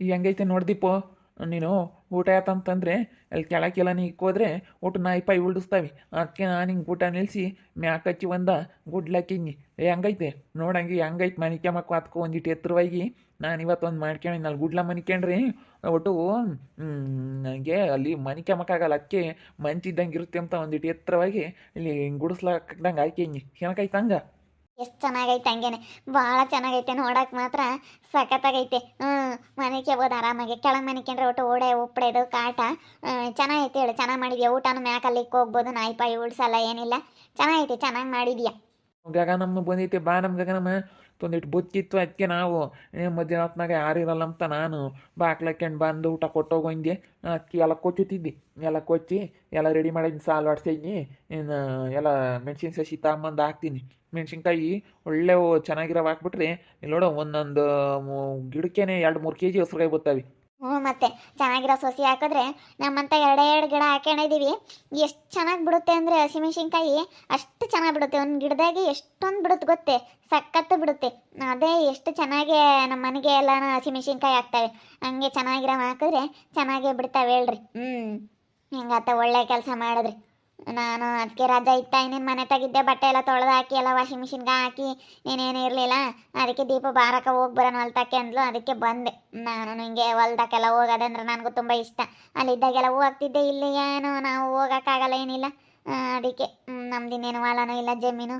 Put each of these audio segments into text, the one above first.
ಹೆಂಗೈತೆ ನೋಡ್ದಿಪ್ಪೋ ನೀನು ಊಟ ಆಯ್ತಂತಂದರೆ ಅಲ್ಲಿ ಕೆಳಕ್ಕೆಲ್ಲ ನೀ ಇಕ್ಕೋದ್ರೆ ಊಟ ನಾಯಿ ಪಾಯಿ ಉಳ್ಡಿಸ್ತಾವೆ ಅದಕ್ಕೆ ನಾನು ಹಿಂಗೆ ಊಟ ನಿಲ್ಲಿಸಿ ಮ್ಯಾಕ್ ಹಚ್ಚಿ ಒಂದ ಗುಡ್ಲಕ್ಕಿಂಗಿ ಹಂಗೈತೆ? ನೋಡಂಗೆ ಹೆಂಗೈತೆ ಮನಿಕೆ ಮಕ್ಕ ಹತ್ಕೊ ಒಂದಿಟ್ಟು ಎತ್ತರವಾಗಿ. ನಾನು ಇವತ್ತೊಂದು ಮಾಡ್ಕೊಂಡಿ ಅಲ್ಲಿ ಗುಡ್ಲ ಮನಿಕೊಂಡ್ರಿ ಒಟ್ಟು ನನಗೆ ಅಲ್ಲಿ ಮನಿಕೆ ಮಕ್ಕಾಗಲ್ಲ ಅದಕ್ಕೆ ಮಂಚಿದ್ದಂಗೆ ಇರುತ್ತೆ ಅಂತ ಒಂದಿಟ್ಟು ಎತ್ತರವಾಗಿ ಇಲ್ಲಿ ಗುಡಿಸ್ಲಾಕ್ದಂಗೆ ಹಿಂಗೆ ಏನಕ್ಕೈತೆ ಹಂಗ? ಎಷ್ಟು ಚೆನ್ನಾಗೈತೆ ಹಂಗೇನೆ. ಭಾಳ ಚೆನ್ನಾಗೈತೆ ನೋಡಕ್ಕೆ ಮಾತ್ರ ಸಖತ್ತಾಗೈತೆ. ಹ್ಞೂ ಮನೆಗೆ ಹೋದ ಆರಾಮಾಗಿ ಕೆಳಗೆ ಮನಿಕೊಂಡ್ರೆ ಒಟ್ಟು ಓಡೆ ಉಪ್ಪಡೆದು ಕಾಟ ಚೆನ್ನಾಗೈತೆ ಹೇಳು. ಚೆನ್ನಾಗಿ ಮಾಡಿದ್ಯಾ? ಊಟನೂ ಮ್ಯಾಕಲ್ಲಿ ಹೋಗ್ಬೋದು. ನಾಯಿ ಪಾಯಿ ಉಳ್ಸಲ್ಲ, ಏನಿಲ್ಲ. ಚೆನ್ನಾಗೈತೆ, ಚೆನ್ನಾಗಿ ಮಾಡಿದ್ಯಾ? ಗಗನಮ್ಮ ಬಂದೈತೆ, ಬಾ ನಮ್ಮ ಗಗನಮ್ಮ. ತೊಂದಿಟ್ಟು ಬುತ್ತಿತ್ತು ಅದಕ್ಕೆ ನಾವು. ಮಧ್ಯಾಹ್ನ ಯಾರು ಇರಲ್ಲ ಅಂತ ನಾನು ಬಾಕ್ಲಕ್ಕೊಂಡು ಬಂದು ಊಟ ಕೊಟ್ಟೋಗಂಗೆ ಅಕ್ಕಿ ಎಲ್ಲ ಕೊಚ್ಚುತ್ತಿದ್ದೆ ಎಲ್ಲ ಕೊಚ್ಚಿ, ಎಲ್ಲ ರೆಡಿ ಮಾಡಿದ್ದೀನಿ ಸಾಲು ಆಡ್ಸಿದ್ನಿ ಇನ್ನು ಎಲ್ಲ ಮೆಣಸಿನ ಸಸಿ ತಗೊಂಬಂದು ಹಾಕ್ತೀನಿ. ಮೆಣಸಿನ್ಕಾಯಿ ಒಳ್ಳೆ ಚೆನ್ನಾಗಿರೋ ಹಾಕ್ಬಿಟ್ರೆ ಇಲ್ಲಿ ನೋಡು ಒಂದೊಂದು ಗಿಡಕ್ಕೇನೆ ಎರಡು ಮೂರು ಕೆ ಜಿ ಹೆಸ್ರುಗಾಯಿ ಬರ್ತವೆ ಹ್ಞೂ, ಮತ್ತೆ ಚೆನ್ನಾಗಿರೋ ಸೊಸಿ ಹಾಕಿದ್ರೆ ನಮ್ಮಂತ ಎರಡೇ ಎರಡು ಗಿಡ ಹಾಕೊಂಡಿದ್ದೀವಿ ಎಷ್ಟು ಚೆನ್ನಾಗಿ ಬಿಡುತ್ತೆ ಅಂದರೆ ಹಸಿಮೆಣಸಿನ್ಕಾಯಿ ಅಷ್ಟು ಚೆನ್ನಾಗಿ ಬಿಡುತ್ತೆ. ಒಂದು ಗಿಡದಾಗೆ ಎಷ್ಟೊಂದು ಬಿಡುತ್ತೆ ಗೊತ್ತೇ? ಸಖತ್ತು ಬಿಡುತ್ತೆ. ಅದೇ ಎಷ್ಟು ಚೆನ್ನಾಗಿ ನಮ್ಮ ಮನೆಗೆ ಎಲ್ಲ ಹಸಿಮೆಣಸಿನ್ಕಾಯಿ ಹಾಕ್ತವೆ. ಹಂಗೆ ಚೆನ್ನಾಗಿರೋ ಹಾಕಿದ್ರೆ ಚೆನ್ನಾಗೇ ಬಿಡ್ತಾವೆ ಹೇಳ್ರಿ. ಹ್ಞೂ ಹಿಂಗಾತ ಒಳ್ಳೆ ಕೆಲಸ ಮಾಡಿದ್ರಿ. ನಾನು ಅದಕ್ಕೆ ರಜಾ ಇತ್ತ ಇನ್ನೇನು ಮನೆ ತೆಗಿದ್ದೆ, ಬಟ್ಟೆ ಎಲ್ಲ ತೊಳೆದು ಹಾಕಿ, ಎಲ್ಲ ವಾಷಿಂಗ್ ಮಿಷಿನ್ಗೆ ಹಾಕಿ ಇನ್ನೇನು ಇರಲಿಲ್ಲ. ಅದಕ್ಕೆ ದೀಪ ಬಾರಕ ಹೋಗಿ ಬರೋಣ ಹೊಲ್ತಕ್ಕೆ ಅಂದ್ಲು. ಅದಕ್ಕೆ ಬಂದೆ. ನಾನು ಹಿಂಗೆ ಹೊಲ್ದಕ್ಕೆಲ್ಲ ಹೋಗೋದಂದ್ರೆ ನನಗೂ ತುಂಬ ಇಷ್ಟ. ಅಲ್ಲಿದ್ದಾಗೆಲ್ಲ ಹೋಗ್ತಿದ್ದೆ ಇಲ್ಲಿ ಏನು ನಾವು ಹೋಗೋಕ್ಕಾಗಲ್ಲ, ಏನಿಲ್ಲ. ಅದಕ್ಕೆ ಅದಕ್ಕೆ ನಮ್ದಿನ್ನೇನು ಹೊಲನೂ ಇಲ್ಲ, ಜಮೀನು.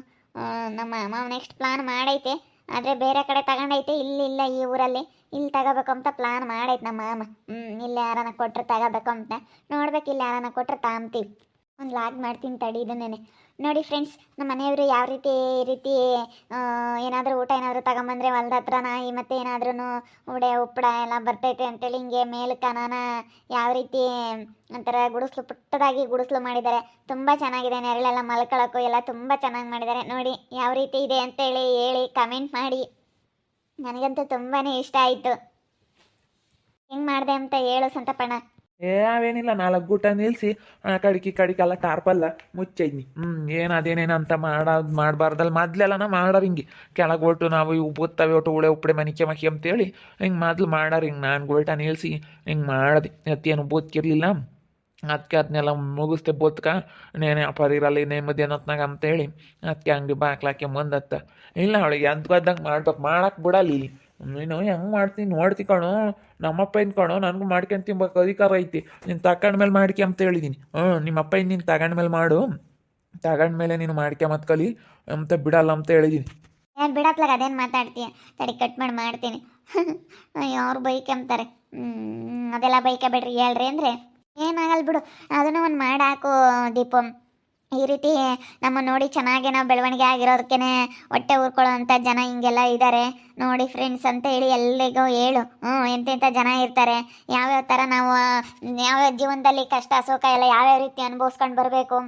ನಮ್ಮ ಮಾವ ನೆಕ್ಸ್ಟ್ ಪ್ಲಾನ್ ಮಾಡೈತೆ. ಆದರೆ ಬೇರೆ ಕಡೆ ತಗೊಂಡೈತೆ, ಇಲ್ಲಿ ಇಲ್ಲ ಈ ಊರಲ್ಲಿ. ಇಲ್ಲಿ ತಗೋಬೇಕು ಅಂತ ಪ್ಲಾನ್ ಮಾಡೈತೆ ನಮ್ಮ ಮಾಮ. ಹ್ಞೂ ಇಲ್ಲಿ ಯಾರನ್ನ ಕೊಟ್ಟರೆ ತಗೋಬೇಕು ಅಂತ. ನೋಡ್ಬೇಕು ಇಲ್ಲಿ ಯಾರನ್ನ ಕೊಟ್ಟರೆ ತಾಂತೀವಿ ಒಂದು ಲಾಗ್ ಮಾಡ್ತೀನಿ ತಡಿ ಇದನ್ನೇ ನೋಡಿ ಫ್ರೆಂಡ್ಸ್ ನಮ್ಮ ಮನೆಯವರು ಯಾವ ರೀತಿ ರೀತಿ ಏನಾದರೂ ಊಟ ಏನಾದರೂ ತಗೊಂಬಂದ್ರೆ ಹೊಲ್ದ ಹತ್ರ ನಾಯಿ ಮತ್ತು ಏನಾದ್ರೂ ಉಡೆ, ಉಪ್ಪಡ ಎಲ್ಲ ಬರ್ತೈತೆ ಅಂತೇಳಿ ಹಿಂಗೆ ಮೇಲಕ್ಕೆ ನಾನ ಯಾವ ರೀತಿ ಒಂಥರ ಗುಡಿಸ್ಲು, ಪುಟ್ಟದಾಗಿ ಗುಡಿಸ್ಲು ಮಾಡಿದ್ದಾರೆ. ತುಂಬ ಚೆನ್ನಾಗಿದೆ ನೆರಳೆಲ್ಲ ಮಲ್ಕೊಳ್ಳೋಕ್ಕೂ ಎಲ್ಲ ತುಂಬ ಚೆನ್ನಾಗಿ ಮಾಡಿದ್ದಾರೆ. ನೋಡಿ ಯಾವ ರೀತಿ ಇದೆ ಅಂತೇಳಿ ಹೇಳಿ ಕಮೆಂಟ್ ಮಾಡಿ. ನನಗಂತೂ ತುಂಬಾ ಇಷ್ಟ ಆಯಿತು. ಹೆಂಗೆ ಮಾಡಿದೆ ಅಂತ ಹೇಳು ಸಂತಪ್ಪಣ್ಣ ಏ ಅವೇನಿಲ್ಲ ನಾಲ್ಕು ಗೂಟ ನಿಲ್ಸಿ, ಆ ಕಡಿಕೆ, ಕಡಿಕೆಲ್ಲ ಟಾರ್ಪಲ್ಲ ಮುಚ್ಚೈದ್ನಿ. ಹ್ಞೂ ಏನು ಅದೇನೇನು ಅಂತ ಮಾಡೋದು ಮಾಡಬಾರ್ದಲ್ಲ ಮೊದ್ಲೆಲ್ಲ ನಾ ಮಾಡಾರ ಹಿಂಗೆ. ಕೆಳಗೆ ಒಟ್ಟು ನಾವು ಇವು ಬುತ್ತವೆ ಒಟ್ಟು ಉಳೆ ಉಪ್ಪಡೆ, ಮನಿಕೆ ಮಕ್ಕಿ ಅಂತೇಳಿ ಹಿಂಗೆ ಮೊದ್ಲು ಮಾಡಾರ ಹಿಂಗೆ. ನಾನು ಗೋಲ್ಟ ನಿಲ್ಲಿಸಿ ಹಿಂಗೆ ಮಾಡಿದೆ. ಅತ್ತೇನು ಬೂತ್ಕಿರ್ಲಿಲ್ಲ. ಅದಕ್ಕೆ ಅದನ್ನೆಲ್ಲ ಮುಗಿಸ್ತೆ ಬೋತ್ಕ. ನೇನೆ ಅಪಾರ ಇರಲ್ಲ ನೆಮ್ಮದಿ ಅನ್ನತ್ನಾಗ ಅಂತೇಳಿ ಅದಕ್ಕೆ ಅಂಗಡಿ ಬಾಕ್ಲಾಕೆ ಮುಂದತ್ತ. ಇಲ್ಲ, ಅವಳಿಗೆ ಅಂದ್ಕೊದ್ದಂಗೆ ಮಾಡ್ಬೇಕು. ಮಾಡಕ್ಕೆ ಬಿಡಲ್ಲ ಇಲ್ಲಿ. ನೀನು ಹೆಂಗೆ ಮಾಡ್ತೀನಿ ನೋಡ್ತಿ ಕಣೋ, ನಮ್ಮಪ್ಪ ಏನು ಕಣೋ, ನನಗೂ ಮಾಡ್ಕೊಂಡು ತಿನ್ಬೇಕು ಅಧಿಕಾರ ಐತಿ. ನೀನು ತಗೊಂಡ್ಮೇಲೆ ಮಾಡ್ಕೆ ಅಂತ ಹೇಳಿದ್ದೀನಿ ಹ್ಞೂ ನಿಮ್ಮಪ್ಪ ಇನ್ನು ನೀನು ತಗೊಂಡ್ಮೇಲೆ ಮಾಡು. ತಗೊಂಡ್ಮೇಲೆ ನೀನು ಮಾಡ್ಕೆ ಮತ್ತೆ ಕಲಿ ಅಂತ ಬಿಡಲ್ಲ ಅಂತ ಹೇಳಿದ್ದೀನಿ ಏನು ಬಿಡತ್ಲಾಗ, ಅದೇನು ಮಾತಾಡ್ತೀಯ? ತಡಿ ಕಟ್ ಮಾಡಿ, ಮಾಡ್ತೀನಿ. ಅವ್ರು ಬೈಕ್ ಅಂತಾರೆ ಅದೆಲ್ಲ ಬೈಕ ಬಿಡ್ರಿ ಹೇಳ್ರಿ ಅಂದರೆ. ಏನಾಗಲ್ಲ ಬಿಡು, ಅದನ್ನು ಒಂದು ಮಾಡಾಕು ದೀಪು ಈ ರೀತಿ ನಮ್ಮ ನೋಡಿ ಚೆನ್ನಾಗಿ ನಾವು ಬೆಳವಣಿಗೆ ಆಗಿರೋದಕ್ಕೇ ಹೊಟ್ಟೆ ಊರ್ಕೊಳ್ಳೋಂಥ ಜನ ಹಿಂಗೆಲ್ಲ ಇದ್ದಾರೆ. ನೋಡಿ ಫ್ರೆಂಡ್ಸ್ ಅಂತ ಹೇಳಿ ಎಲ್ಲಿಗೂ ಹೇಳು. ಹ್ಞೂ ಎಂತೆಂಥ ಜನ ಇರ್ತಾರೆ. ಯಾವ್ಯಾವ ಥರ ನಾವು, ಯಾವ್ಯಾವ ಜೀವನದಲ್ಲಿ ಕಷ್ಟ, ಸುಖ ಎಲ್ಲ ಯಾವ್ಯಾವ ರೀತಿ ಅನುಭವಿಸ್ಕೊಂಡು ಬರಬೇಕು?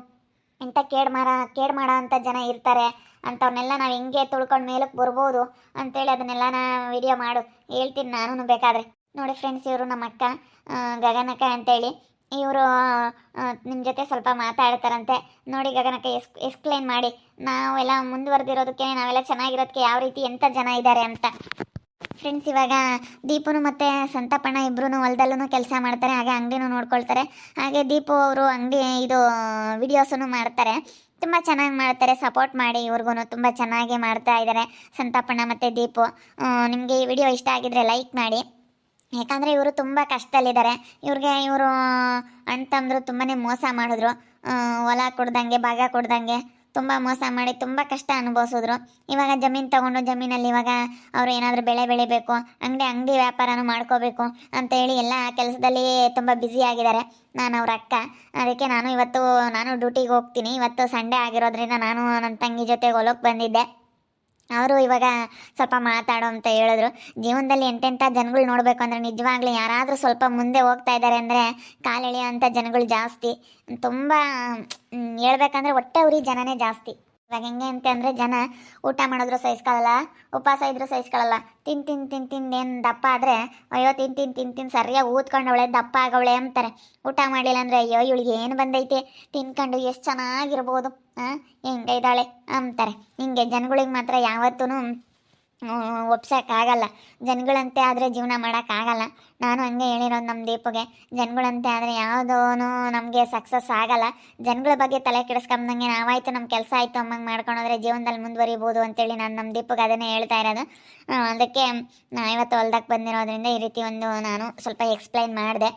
ಇಂಥ ಕೇಡ್ ಮಾರ, ಕೇಡ್ ಮಾಡೋ ಅಂಥ ಜನ ಇರ್ತಾರೆ. ಅಂಥವ್ರನ್ನೆಲ್ಲ ನಾವು ಹೆಂಗೆ ತುಳ್ಕೊಂಡು ಮೇಲಕ್ಕೆ ಬರ್ಬೋದು ಅಂತೇಳಿ ಅದನ್ನೆಲ್ಲ ನಾ ವಿಡಿಯೋ ಮಾಡು. ಹೇಳ್ತೀನಿ ನಾನು ಬೇಕಾದರೆ. ನೋಡಿ ಫ್ರೆಂಡ್ಸ್ ಇವರು ನಮ್ಮ ಅಕ್ಕ ಗಗನಕ್ಕ ಅಂತೇಳಿ ಇವರು ನಿಮ್ಮ ಜೊತೆ ಸ್ವಲ್ಪ ಮಾತಾಡ್ತಾರಂತೆ. ನೋಡಿ ಗಗನಕ್ಕೆ ಎಸ್ ಎಕ್ಸ್ಪ್ಲೈನ್ ಮಾಡಿ. ನಾವೆಲ್ಲ ಮುಂದುವರೆದಿರೋದಕ್ಕೆ ನಾವೆಲ್ಲ ಚೆನ್ನಾಗಿರೋದಕ್ಕೆ ಯಾವ ರೀತಿ ಎಂಥ ಜನ ಇದ್ದಾರೆ ಅಂತ. ಫ್ರೆಂಡ್ಸ್ ಇವಾಗ ದೀಪನು ಮತ್ತು ಸಂತಪಣ್ಣ ಇಬ್ಬರೂ ಹೊಲದಲ್ಲೂ ಕೆಲಸ ಮಾಡ್ತಾರೆ, ಹಾಗೆ ಅಂಗಡಿನೂ ನೋಡ್ಕೊಳ್ತಾರೆ. ಹಾಗೆ ದೀಪು ಅವರು ಅಂಗಡಿ ಇದು ವಿಡಿಯೋಸನ್ನು ಮಾಡ್ತಾರೆ. ತುಂಬ ಚೆನ್ನಾಗಿ ಮಾಡ್ತಾರೆ ಸಪೋರ್ಟ್ ಮಾಡಿ ಇವ್ರಿಗೂ ತುಂಬ ಚೆನ್ನಾಗಿ ಮಾಡ್ತಾ ಇದ್ದಾರೆ ಸಂತಪಣ್ಣ ಮತ್ತು ದೀಪು. ನಿಮಗೆ ಈ ವಿಡಿಯೋ ಇಷ್ಟ ಆಗಿದ್ರೆ ಲೈಕ್ ಮಾಡಿ. ಯಾಕಂದರೆ ಇವರು ತುಂಬ ಕಷ್ಟದಲ್ಲಿದ್ದಾರೆ. ಇವ್ರಿಗೆ ಇವರು ಅಣ್ತಂದ್ರು ತುಂಬಾ ಮೋಸ ಮಾಡಿದ್ರು. ಹೊಲ ಕೊಡ್ದಂಗೆ, ಭಾಗ ಕೊಡ್ದಂಗೆ ತುಂಬ ಮೋಸ ಮಾಡಿ ತುಂಬ ಕಷ್ಟ ಅನುಭವಿಸಿದ್ರು. ಇವಾಗ ಜಮೀನು ತಗೊಂಡು ಜಮೀನಲ್ಲಿ ಇವಾಗ ಅವರು ಏನಾದರೂ ಬೆಳೆ ಬೆಳಿಬೇಕು, ಅಂಗಡಿ ಅಂಗಡಿ ವ್ಯಾಪಾರನೂ ಮಾಡ್ಕೋಬೇಕು ಅಂತೇಳಿ ಎಲ್ಲ ಕೆಲಸದಲ್ಲಿ ತುಂಬ ಬ್ಯುಸಿ ಆಗಿದ್ದಾರೆ. ನಾನು ಅವ್ರ ಅಕ್ಕ. ಅದಕ್ಕೆ ನಾನು ಇವತ್ತು, ನಾನು ಡ್ಯೂಟಿಗೆ ಹೋಗ್ತೀನಿ. ಇವತ್ತು ಸಂಡೇ ಆಗಿರೋದ್ರಿಂದ ನಾನು ನನ್ನ ತಂಗಿ ಜೊತೆಗೆ ಹೊಲಕ್ಕೆ ಬಂದಿದ್ದೆ. ಅವರು ಇವಾಗ ಸ್ವಲ್ಪ ಮಾತಾಡು ಅಂತ ಹೇಳಿದ್ರು. ಜೀವನದಲ್ಲಿ ಎಂತೆಂಥ ಜನಗಳು ನೋಡಬೇಕು ಅಂದರೆ ನಿಜವಾಗ್ಲೂ ಯಾರಾದರೂ ಸ್ವಲ್ಪ ಮುಂದೆ ಹೋಗ್ತಾ ಇದ್ದಾರೆ ಅಂದರೆ ಕಾಲೆಳೆಯೋಂಥ ಜನಗಳು ಜಾಸ್ತಿ. ತುಂಬ ಹೇಳ್ಬೇಕಂದ್ರೆ ಒಟ್ಟೆ ಉರಿ ಜನನೇ ಜಾಸ್ತಿ. ಇವಾಗ ಹೆಂಗೆ ಅಂತ ಅಂದರೆ ಜನ ಊಟ ಮಾಡಿದ್ರು ಸಹಿಸ್ಕೊಳ್ಳಲ್ಲ ಉಪವಾಸ ಇದ್ರೂ ಸಹಿಸ್ಕೊಳ್ಳಲ್ಲ ತಿನ್ ತಿನ್ ತಿನ್ ತಿಂದು ಏನು ದಪ್ಪ ಆದರೆ, ಅಯ್ಯೋ, ತಿನ್ ತಿನ್ ತಿನ್ ತಿನ್, ಸರಿಯಾಗಿ ಊದ್ಕೊಂಡವಳೆ, ದಪ್ಪ ಆಗವಳೆ ಅಂತಾರೆ. ಊಟ ಮಾಡಿಲ್ಲ ಅಂದರೆ, ಅಯ್ಯೋ, ಇವಳಿಗೆ ಏನು ಬಂದೈತೆ? ತಿನ್ಕೊಂಡು ಎಷ್ಟು ಚೆನ್ನಾಗಿರ್ಬೋದು ಹಾಂ ಹಿಂಗೆ ಇದ್ದಾಳೆ ಅಂತಾರೆ. ಹಿಂಗೆ ಜನಗಳಿಗೆ ಮಾತ್ರ ಯಾವತ್ತೂ ಒಪ್ಸೋಕ್ಕಾಗಲ್ಲ ಜನಗಳಂತೆ ಆದರೆ ಜೀವನ ಮಾಡೋಕ್ಕಾಗಲ್ಲ ನಾನು ಹಂಗೆ ಹೇಳಿರೋದು ನಮ್ಮ ದೀಪಗೆ. ಜನಗಳಂತೆ ಆದರೆ ಯಾವುದೂ ನಮಗೆ ಸಕ್ಸಸ್ ಆಗಲ್ಲ. ಜನಗಳ ಬಗ್ಗೆ ತಲೆ ಕೆಡಿಸ್ಕೊಂಬಂಗೆ ನಾವಾಯ್ತು ನಮ್ಮ ಕೆಲಸ ಆಯಿತು, ಅಮ್ಮಂಗೆ ಮಾಡ್ಕೊಂಡೋದ್ರೆ ಜೀವನದಲ್ಲಿ ಮುಂದುವರಿಬೋದು ಅಂತೇಳಿ ನಾನು ನಮ್ಮ ದೀಪಗೆ ಅದನ್ನೇ ಹೇಳ್ತಾ ಇರೋದು. ಅದಕ್ಕೆ ಇವತ್ತು ಹೊಲ್ದಕ್ಕೆ ಬಂದಿರೋದ್ರಿಂದ ಈ ರೀತಿ ಒಂದು ನಾನು ಸ್ವಲ್ಪ ಎಕ್ಸ್ಪ್ಲೈನ್ ಮಾಡಿದೆ.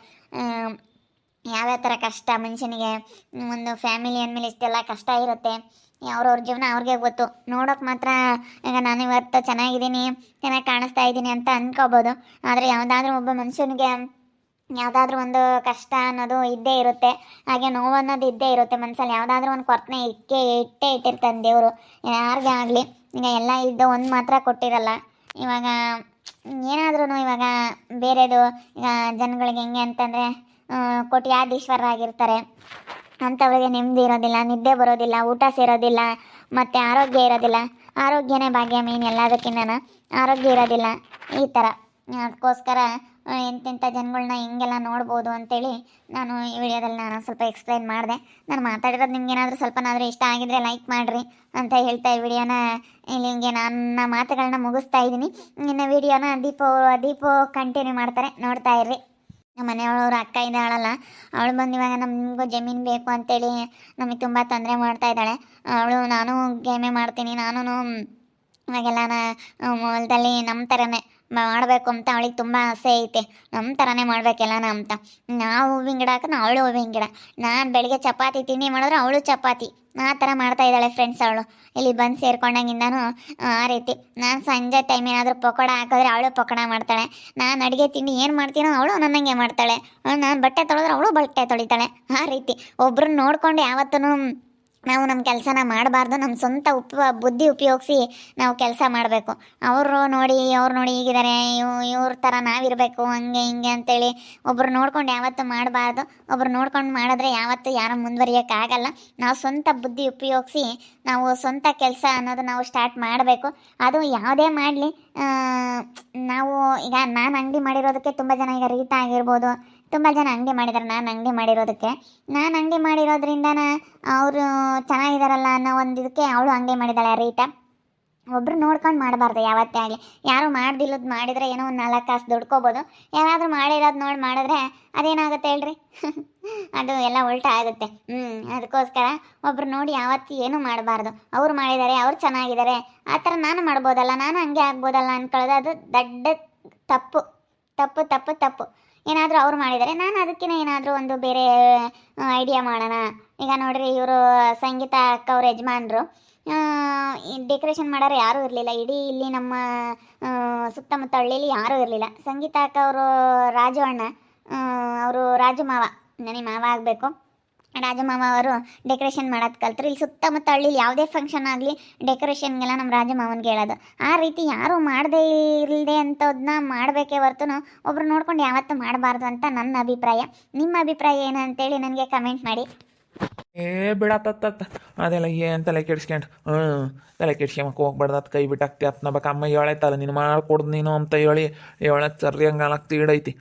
ಯಾವ್ಯಾವ ಥರ ಕಷ್ಟ ಮನುಷ್ಯನಿಗೆ, ಒಂದು ಫ್ಯಾಮಿಲಿ ಅಂದಮೇಲೆ ಇಷ್ಟೆಲ್ಲ ಕಷ್ಟ ಇರುತ್ತೆ. ಅವ್ರವ್ರ ಜೀವನ ಅವ್ರಿಗೆ ಗೊತ್ತು. ನೋಡೋಕೆ ಮಾತ್ರ ಈಗ ನಾನು ಇವತ್ತು ಚೆನ್ನಾಗಿದ್ದೀನಿ, ಚೆನ್ನಾಗಿ ಕಾಣಿಸ್ತಾ ಇದ್ದೀನಿ ಅಂತ ಅಂದ್ಕೋಬೋದು ಆದರೆ ಯಾವುದಾದ್ರೂ ಒಬ್ಬ ಮನುಷ್ಯನಿಗೆ ಯಾವುದಾದ್ರೂ ಒಂದು ಕಷ್ಟ ಅನ್ನೋದು ಇದ್ದೇ ಇರುತ್ತೆ. ಹಾಗೆ ನೋವು ಅನ್ನೋದು ಇದ್ದೇ ಇರುತ್ತೆ ಮನಸ್ಸಲ್ಲಿ ಯಾವುದಾದ್ರೂ ಒಂದು ಕೊರತೆ ಇಟ್ಟೇ ಇಟ್ಟೇ ಇಟ್ಟಿರ್ತಾನೆ ದೇವರು. ಯಾರಿಗೇ ಆಗಲಿ. ಈಗ ಎಲ್ಲ ಇದ್ದು ಒಂದು ಮಾತ್ರ ಕೊಟ್ಟಿರಲ್ಲ. ಇವಾಗ ಏನಾದ್ರೂ ಇವಾಗ ಬೇರೆದು ಈಗ ಜನಗಳಿಗೆ ಹೆಂಗೆ ಅಂತಂದರೆ ಕೋಟ್ಯಾಧೀಶ್ವರರಾಗಿರ್ತಾರೆ. ಅಂಥವ್ರಿಗೆ ನೆಮ್ಮದಿ ಇರೋದಿಲ್ಲ, ನಿದ್ದೆ ಬರೋದಿಲ್ಲ, ಊಟ ಸೇರೋದಿಲ್ಲ, ಮತ್ತು ಆರೋಗ್ಯ ಇರೋದಿಲ್ಲ. ಆರೋಗ್ಯನೇ ಭಾಗ್ಯ ಮೇನ್ ಎಲ್ಲದಕ್ಕಿಂತ ಆರೋಗ್ಯ ಇರೋದಿಲ್ಲ. ಈ ಥರ. ಅದಕ್ಕೋಸ್ಕರ ಎಂತೆಂಥ ಜನಗಳನ್ನ ಹಿಂಗೆಲ್ಲ ನೋಡ್ಬೋದು ಅಂತೇಳಿ ನಾನು ಈ ವಿಡಿಯೋದಲ್ಲಿ ನಾನು ಸ್ವಲ್ಪ ಎಕ್ಸ್ಪ್ಲೈನ್ ಮಾಡಿದೆ. ನಾನು ಮಾತಾಡಿರೋದು ನಿಮ್ಗೇನಾದರೂ ಸ್ವಲ್ಪನಾದರೂ ಇಷ್ಟ ಆಗಿದ್ರೆ ಲೈಕ್ ಮಾಡಿರಿ ಅಂತ ಹೇಳ್ತಾ ಈ ವಿಡಿಯೋನ. ಇಲ್ಲಿಗೆ ನನ್ನ ಮಾತುಗಳನ್ನ ಮುಗಿಸ್ತಾ ಇದ್ದೀನಿ. ಇನ್ನು ವಿಡಿಯೋನ ದೀಪ, ದೀಪೋ ಕಂಟಿನ್ಯೂ ಮಾಡ್ತಾರೆ. ನೋಡ್ತಾ ಇರ್ರಿ. ನಮ್ಮ ಮನೆಯವ್ರವ್ರ ಅಕ್ಕ ಇದ್ದಾಳಲ್ಲ ಅವಳು ಬಂದು ಇವಾಗ ನಮಗೂ ಜಮೀನು ಬೇಕು ಅಂತೇಳಿ ನಮಗೆ ತುಂಬ ತೊಂದರೆ ಮಾಡ್ತಾ ಇದ್ದಾಳೆ. ಅವಳು, ನಾನು ಗೇಮೆ ಮಾಡ್ತೀನಿ ನಾನು ಇವಾಗೆಲ್ಲ ಹೊಲದಲ್ಲಿ ನಮ್ಮ ಥರನೇ ಮಾಡಬೇಕು ಅಂತ ಅವಳಿಗೆ ತುಂಬ ಆಸೆ ಐತೆ. ನಮ್ಮ ಥರನೇ ಮಾಡ್ಬೇಕೆಲ್ಲನ ಅಂತ. ನಾವು ಹೂವಿನ ಗಿಡ ಹಾಕಿದ್ರೆ ಅವಳು ಹೂವಿನ ಗಿಡ. ನಾನು ಬೆಳಿಗ್ಗೆ ಚಪಾತಿ ತಿಂಡಿ ಮಾಡಿದ್ರೆ ಅವಳು ಚಪಾತಿ. ಆ ಥರ ಮಾಡ್ತಾ ಇದ್ದಾಳೆ ಫ್ರೆಂಡ್ಸ್ ಅವಳು. ಇಲ್ಲಿ ಬಂದು ಸೇರ್ಕೊಂಡಂಗಿಂದನೂ ಆ ರೀತಿ. ನಾನು ಸಂಜೆ ಟೈಮ್ ಏನಾದರೂ ಪಕೋಡ ಹಾಕಿದ್ರೆ ಅವಳು ಪಕೋಡ ಮಾಡ್ತಾಳೆ. ನಾನು ಅಡುಗೆ ತಿಂಡಿ ಏನು ಮಾಡ್ತೀನೋ ಅವಳು ನನ್ನಂಗೆ ಮಾಡ್ತಾಳೆ. ನಾನು ಬಟ್ಟೆ ತೊಳೆದ್ರೆ ಅವಳು ಬಟ್ಟೆ ತೊಳಿತಾಳೆ. ಆ ರೀತಿ. ಒಬ್ರನ್ನ ನೋಡ್ಕೊಂಡು ಯಾವತ್ತೂ ನಾವು ನಮ್ಮ ಕೆಲಸನ ಮಾಡಬಾರ್ದು, ನಮ್ಮ ಸ್ವಂತ ಉಪ, ಬುದ್ಧಿ ಉಪಯೋಗಿಸಿ ನಾವು ಕೆಲಸ ಮಾಡಬೇಕು. ಅವರು ನೋಡಿ, ಅವ್ರು ನೋಡಿ ಹೀಗಿದ್ದಾರೆ ಇವ್, ಇವ್ರ ಥರ ನಾವಿರಬೇಕು, ಹಂಗೆ, ಹಿಂಗೆ ಅಂತೇಳಿ ಒಬ್ರು ನೋಡ್ಕೊಂಡು ಯಾವತ್ತು ಮಾಡಬಾರ್ದು. ಒಬ್ರು ನೋಡ್ಕೊಂಡು ಮಾಡಿದ್ರೆ ಯಾವತ್ತು ಯಾರು ಮುಂದುವರಿಯೋಕ್ಕಾಗಲ್ಲ. ನಾವು ಸ್ವಂತ ಬುದ್ಧಿ ಉಪಯೋಗಿಸಿ ನಾವು ಸ್ವಂತ ಕೆಲಸ ಅನ್ನೋದು ನಾವು ಸ್ಟಾರ್ಟ್ ಮಾಡಬೇಕು. ಅದು ಯಾವುದೇ ಮಾಡಲಿ ನಾವು ಈಗ ನಾನು ಅಂಗಡಿ ಮಾಡಿರೋದಕ್ಕೆ ತುಂಬ ಜನ ಈಗ ರೀತ ಆಗಿರ್ಬೋದು. ತುಂಬ ಜನ ಅಂಗಡಿ ಮಾಡಿದ್ದಾರೆ ನಾನು ಅಂಗಡಿ ಮಾಡಿರೋದಕ್ಕೆ. ನಾನು ಅಂಗಡಿ ಮಾಡಿರೋದ್ರಿಂದ ಅವರು ಚೆನ್ನಾಗಿದ್ದಾರಲ್ಲ ಅನ್ನೋ ಒಂದು ಇದಕ್ಕೆ ಅವಳು ಅಂಗಡಿ ಮಾಡಿದ್ದಾಳೆ ರೀಟಾ ಒಬ್ಬರು ನೋಡ್ಕೊಂಡು ಮಾಡಬಾರ್ದು ಯಾವತ್ತೇ ಆಗಲಿ. ಯಾರು ಮಾಡ್ದಿಲ್ಲದ್ ಮಾಡಿದರೆ ಏನೋ ಒಂದು ನಾಲ್ಕು ಕಾಸು ದುಡ್ಕೋಬೋದು. ಯಾರಾದರೂ ಮಾಡಿರೋದು ನೋಡಿ ಮಾಡಿದ್ರೆ ಅದೇನಾಗುತ್ತೆ ಹೇಳ್ರಿ? ಅದು ಎಲ್ಲ ಉಲ್ಟಾ ಆಗುತ್ತೆ. ಹ್ಞೂ ಅದಕ್ಕೋಸ್ಕರ ಒಬ್ರು ನೋಡಿ ಯಾವತ್ತು ಏನು ಮಾಡಬಾರ್ದು. ಅವ್ರು ಮಾಡಿದ್ದಾರೆ ಅವ್ರು ಚೆನ್ನಾಗಿದ್ದಾರೆ ಆ ಥರ ನಾನು ಮಾಡ್ಬೋದಲ್ಲ, ನಾನು ಹಂಗೆ ಆಗ್ಬೋದಲ್ಲ ಅನ್ಕೊಳ್ಳೋದು, ಅದು ದೊಡ್ಡ ತಪ್ಪು. ತಪ್ಪು ತಪ್ಪು ತಪ್ಪು. ಏನಾದರೂ ಅವ್ರು ಮಾಡಿದ್ದಾರೆ ನಾನು ಅದಕ್ಕಿಂತ ಏನಾದರೂ ಒಂದು ಬೇರೆ ಐಡಿಯಾ ಮಾಡೋಣ. ಈಗ ನೋಡಿರಿ ಇವರು ಸಂಗೀತ ಅಕ್ಕ ಅವ್ರ ಯಜಮಾನ್ರು. ಡೆಕೋರೇಷನ್ ಮಾಡೋರು ಯಾರೂ ಇರಲಿಲ್ಲ. ಇಡೀ ಇಲ್ಲಿ ನಮ್ಮ ಸುತ್ತಮುತ್ತ ಹಳ್ಳಿಯಲ್ಲಿ ಯಾರೂ ಇರಲಿಲ್ಲ. ಸಂಗೀತ ಅಕ್ಕ ಅವರು ರಾಜು ಅಣ್ಣ ಅವರು ರಾಜು ಮಾವ. ನನಗೆ ಮಾವ ಆಗಬೇಕು. ರಾಜು ಮಾವ ಅವರು ಡೆಕೋರೇಷನ್ ಮಾಡೋದು ಕಲ್ತ್ರು. ಇಲ್ಲಿ ಸುತ್ತಮುತ್ತ ಹಳ್ಳಿಲಿ ಯಾವುದೇ ಫಂಕ್ಷನ್ ಆಗಲಿ ಡೆಕೋರೇಷನ್ಗೆಲ್ಲ ನಮ್ಮ ರಾಜಮಾಮನ್ಗೆ ಹೇಳೋದು. ಆ ರೀತಿ ಯಾರೂ ಮಾಡದೇ ಇಲ್ಲದೆ ಅಂಥದ್ದನ್ನ ಮಾಡಬೇಕೇ ಹೊರತು ಒಬ್ರು ನೋಡ್ಕೊಂಡು ಯಾವತ್ತೂ ಮಾಡಬಾರ್ದು ಅಂತ ನನ್ನ ಅಭಿಪ್ರಾಯ. ನಿಮ್ಮ ಅಭಿಪ್ರಾಯ ಏನು ಅಂತೇಳಿ ನನಗೆ ಕಮೆಂಟ್ ಮಾಡಿ. ಏ ಬಿಡತ್ತ ಅದೆಲ್ಲ ಏನು ತಲೆ ಕೆಡ್ಸ್ಕೊಂಡು? ಹ್ಞೂ ತಲೆ ಕೆಡ್ಸ್ಕೊಂಬಕ್ಕೆ ಹೋಗ್ಬಾರ್ದು ಅದು ಕೈ ಬಿಟ್ಟು ಹಾಕ್ತಿ ಅತ್ನ ಬೇಕು ಅಮ್ಮ ಹೇಳೈತಲ್ಲ ನೀನು ಮಾಡ್ಕೊಡ್ದು ನೀನು ಅಂತ ಹೇಳಿ ಹೇಳತ್ ಸರಿ ಹಂಗೆ ತೀಡೈತಿ.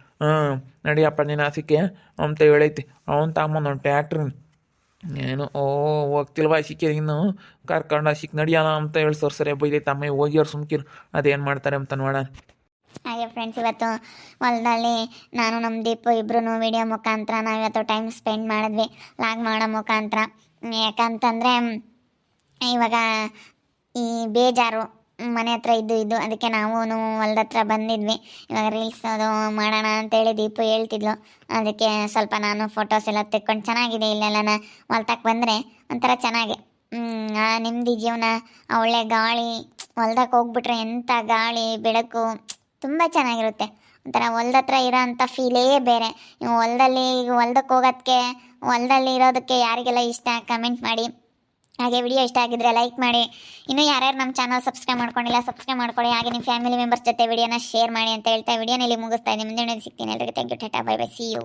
ನಡಿಯಪ್ಪ ನೀನು ಆಸಿಕೆ ಅಂತ ಹೇಳೈತಿ ಅವನು ತಗೊಂಬಂದು ಒಂದು ಟ್ಯಾಕ್ಟ್ರಿನ ಏನು, ಓ, ಹೋಗ್ತಿಲ್ವ ಸಿಕ್ಕಿ ಇನ್ನು? ಕರ್ಕೊಂಡು ಸಿಕ್ ನಡಿಯೋಣ ಅಂತ ಹೇಳಿ ಸರ್ ಸರಿ ಬೈದೈತೆ ಹೋಗಿ ಅವ್ರು ಸುಮ್ಕಿರು. ಅದೇನು ಮಾಡ್ತಾರೆ ಅಂತ ನೋಡೋಣ. ಹಾಗೆ ಫ್ರೆಂಡ್ಸ್ ಇವತ್ತು ಹೊಲದಲ್ಲಿ ನಾನು ನಮ್ಮ ದೀಪು ಇಬ್ರು ವಿಡಿಯೋ ಮುಖಾಂತರ ನಾವು ಇವತ್ತು ಟೈಮ್ ಸ್ಪೆಂಡ್ ಮಾಡಿದ್ವಿ ಲಾಗ್ ಮಾಡೋ ಮುಖಾಂತರ. ಯಾಕಂತಂದರೆ, ಇವಾಗ ಈ ಬೇಜಾರು ಮನೆ ಹತ್ರ ಇದ್ದು ಇದ್ದು ಅದಕ್ಕೆ ನಾವು ಹೊಲ್ದ ಹತ್ರ ಬಂದಿದ್ವಿ. ಇವಾಗ ರೀಲ್ಸ್ ಅದು ಮಾಡೋಣ ಅಂತೇಳಿ ದೀಪು ಹೇಳ್ತಿದ್ಲು. ಅದಕ್ಕೆ ಸ್ವಲ್ಪ ನಾನು ಫೋಟೋಸ್ ಎಲ್ಲ ತೆಕ್ಕೊಂಡು ಚೆನ್ನಾಗಿದೆ ಇಲ್ಲೆಲ್ಲ ಹೊಲ್ದಕ್ಕೆ ಬಂದರೆ ಒಂಥರ ಚೆನ್ನಾಗಿ. ನೆಮ್ಮದಿ ಜೀವನ ಒಳ್ಳೆ ಗಾಳಿ ಹೊಲ್ದಕ್ಕೆ ಹೋಗ್ಬಿಟ್ರೆ ಎಂಥ ಗಾಳಿ, ಬೆಳಕು, ತುಂಬ ಚೆನ್ನಾಗಿರುತ್ತೆ. ಒಂಥರ ಹೊಲ್ದ ಹತ್ರ ಇರೋ ಅಂಥ ಫೀಲೇ ಬೇರೆ ಹೊಲದಲ್ಲಿ ಹೊಲ್ದಕ್ಕೆ ಹೋಗೋದಕ್ಕೆ ಹೊಲದಲ್ಲಿ ಇರೋದಕ್ಕೆ ಯಾರಿಗೆಲ್ಲ ಇಷ್ಟ ಕಮೆಂಟ್ ಮಾಡಿ. ಹಾಗೆ ವಿಡಿಯೋ ಇಷ್ಟ ಆಗಿದ್ರೆ ಲೈಕ್ ಮಾಡಿ. ಇನ್ನೂ ಯಾರ್ಯಾರು ನಮ್ಮ ಚಾನಲ್ ಸಬ್ಸ್ಕ್ರೈಬ್ ಮಾಡ್ಕೊಂಡಿಲ್ಲ ಸಬ್ಸ್ಕ್ರೈಬ್ ಮಾಡ್ಕೊಳ್ಳಿ ಹಾಗೆ ನಿಮ್ಮ ಫ್ಯಾಮಿಲಿ ಮೆಂಬರ್ಸ್ ಜೊತೆ ವಿಡಿಯೋನ ಶೇರ್ ಮಾಡಿ ಅಂತ ಹೇಳ್ತಾ ವಿಡಿಯೋನಲ್ಲಿ ಮುಗಿಸ್ತಾ ಇದ್ದೀನಿ. ಮುಂದೆ ಸಿಗ್ತೀನಿ. ಎಲ್ರಿಗೂ thank you tata bye bye see you